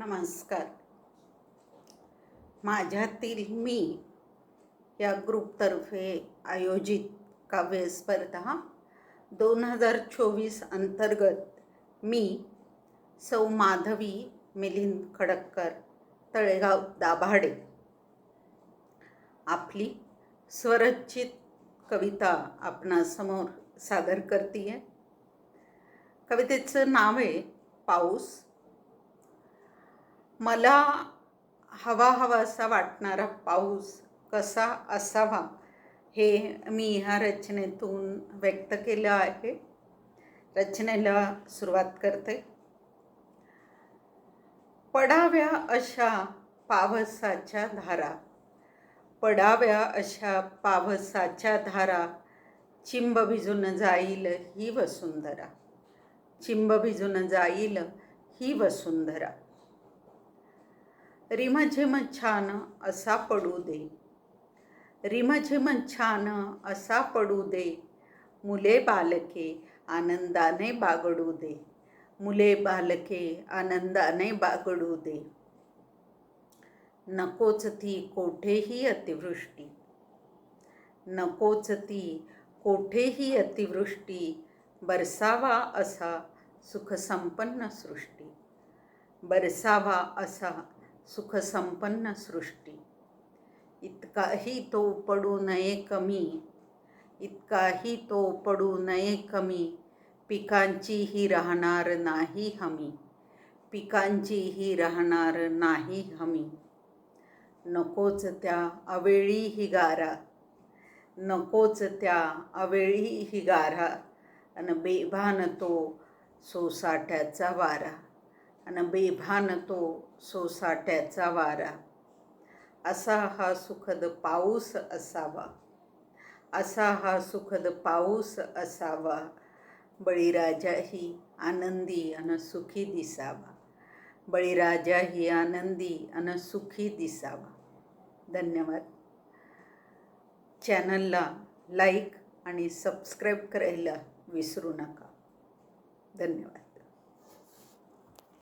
नमस्कार. माझ्यातील मी या ग्रुपतर्फे आयोजित काव्यस्पर्धा दोन हजार चोवीस अंतर्गत मी सौ माधवी मिलिंद खडक्कर तळेगाव दाभाडे आपली स्वरचित कविता आपणासमोर सादर करते आहे कवितेचं नाव आहे पाऊस. मला हवा हवासा वाटणारा पाऊस कसा असावा हे मी ह्या रचनेतून व्यक्त केलं आहे. रचनेला सुरुवात करते. पडाव्या अशा पावसाच्या धारा पडाव्या अशा पावसाच्या धारा चिंब भिजून जाईल ही वसुंधरा चिंब भिजून जाईल ही वसुंधरा. रिमझिम छान असा पडू दे. रिमझिम छान असा पडू दे. मुले बालके आनंदाने बागडू दे. मुले बालके आनंदाने बागडू दे. नकोच ती कोठेही अतिवृष्टी. नकोच ती कोठेही अतिवृष्टी. बरसावा असा सुखसंपन्न सृष्टी. बरसावा असा सुखसंपन्न सृष्टी. इतकाही तो पडू नये कमी इतकाही तो पडू नये कमी पिकांचीही राहणार नाही हमी पिकांचीही राहणार नाही हमी. नकोच त्या अवेळी हिगारा नकोच त्या अवेळी ही गारा अन बेभान तो सोसाट्याचा वारा. अन बेभान तो सोसाट्याचा वारा. असा हा सुखद पाऊस असावा. असा हा सुखद पाऊस असावा. बळीराजाही आनंदी अन सुखी दिसावा. बळीराजाही आनंदी अन सुखी दिसावा. धन्यवाद. चॅनलला लाईक आणि सबस्क्राईब करायला विसरू नका. धन्यवाद.